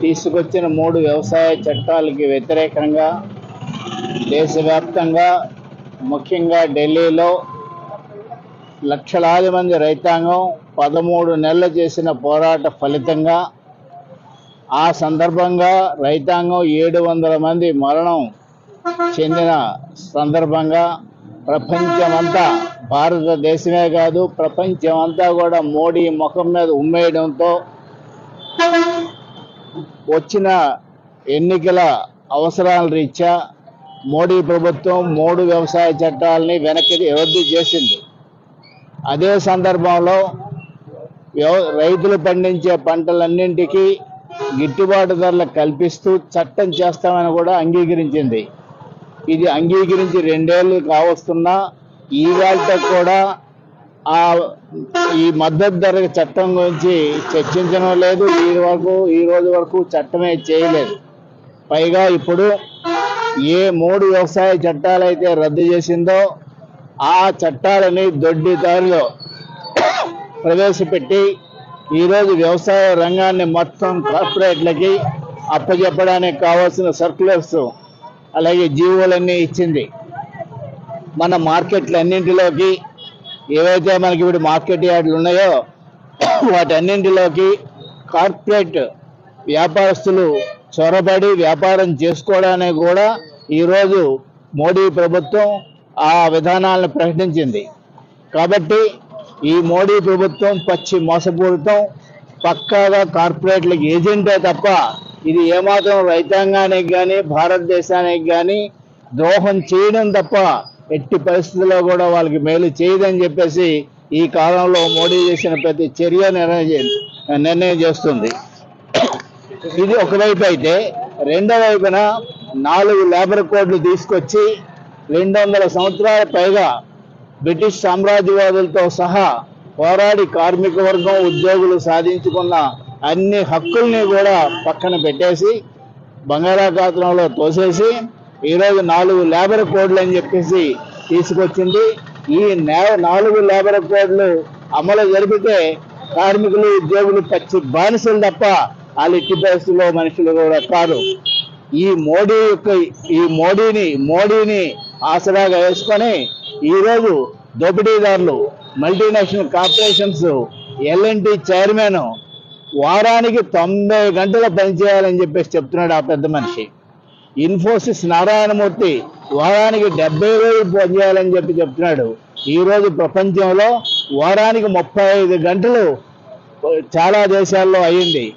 తీసుకొచ్చిన మూడు వ్యవసాయ చట్టాలకి వ్యతిరేకంగా దేశవ్యాప్తంగా ముఖ్యంగా ఢిల్లీలో లక్షలాది మంది రైతాంగం పదమూడు నెలలు చేసిన పోరాట ఫలితంగా ఆ సందర్భంగా రైతాంగం ఏడు వందల మంది మరణం చెందిన సందర్భంగా ప్రపంచమంతా భారతదేశమే కాదు ప్రపంచమంతా కూడా మోడీ ముఖం మీద ఉమ్మేయడంతో వచ్చిన ఎన్నికల అవసరాల రీత్యా మోడీ ప్రభుత్వం మూడు వ్యవసాయ చట్టాలని వెనక్కి రద్దు చేసింది. అదే సందర్భంలో రైతులు పండించే పంటలన్నింటికీ గిట్టుబాటు ధరలు కల్పిస్తూ చట్టం చేస్తామని కూడా అంగీకరించింది. ఇది అంగీకరించి రెండేళ్ళు కావస్తున్నా ఈ కూడా ఆ ఈ మద్దతు ధర చట్టం గురించి చర్చించడం లేదు. ఈ వరకు ఈ రోజు వరకు చట్టమే చేయలేదు. పైగా ఇప్పుడు ఏ మూడు వ్యవసాయ చట్టాలైతే రద్దు చేసిందో ఆ చట్టాలని దొడ్డి దారిలో ప్రవేశపెట్టి ఈరోజు వ్యవసాయ రంగాన్ని మొత్తం కార్పొరేట్లకి అప్పచెప్పడానికి కావాల్సిన సర్క్యులర్స్ అలాగే జీవోలన్నీ ఇచ్చింది. మన మార్కెట్లన్నింటిలోకి ఏవైతే మనకి ఇప్పుడు మార్కెట్ యార్డులు ఉన్నాయో వాటన్నింటిలోకి కార్పొరేట్ వ్యాపారస్తులు చొరబడి వ్యాపారం చేసుకోవడానికి కూడా ఈరోజు మోడీ ప్రభుత్వం ఆ విధానాలను ప్రకటించింది. కాబట్టి ఈ మోడీ ప్రభుత్వం పచ్చి మోసపూరితం పక్కాగా కార్పొరేట్లకు ఏజెంటే తప్ప ఇది ఏమాత్రం రైతాంగానికి కానీ భారతదేశానికి కానీ ద్రోహం చేయడం తప్ప ఎట్టి పరిస్థితుల్లో కూడా వాళ్ళకి మేలు చేయదని చెప్పేసి ఈ కాలంలో మోడీ చేసిన ప్రతి చర్య నిర్ణయం నిర్ణయం చేస్తుంది. ఇది ఒకవైపు అయితే రెండో వైపున నాలుగు లేబర్ కోడ్లు తీసుకొచ్చి రెండు వందల సంవత్సరాల పైగా బ్రిటిష్ సామ్రాజ్యవాదులతో సహా పోరాడి కార్మిక వర్గం ఉద్యోగులు సాధించుకున్న అన్ని హక్కుల్ని కూడా పక్కన పెట్టేసి బంగాళాఖాతంలో తోసేసి ఈరోజు నాలుగు లేబర్ కోడ్లు అని చెప్పేసి తీసుకొచ్చింది. ఈ నాలుగు లేబర్ కోడ్లు అమలు జరిపితే కార్మికులు ఉద్యోగులు పచ్చి బానిసలు తప్ప వాళ్ళు ఎట్టి పరిస్థితుల్లో మనుషులు కూడా కాదు ఈ మోడీ యొక్క ఈ మోడీని మోడీని ఆసరాగా వేసుకొని ఈరోజు దోపిడీదారులు multinational corporations L and T chairman వారానికి తొంభై గంటలు పనిచేయాలని చెప్పేసి చెప్తున్నాడు ఆ పెద్ద మనిషి. ఇన్ఫోసిస్ నారాయణమూర్తి వారానికి డెబ్బై వేలు పనిచేయాలని చెప్పి చెప్తున్నాడు. ఈరోజు ప్రపంచంలో వారానికి ముప్పై ఐదు గంటలు చాలా దేశాల్లో అయ్యింది.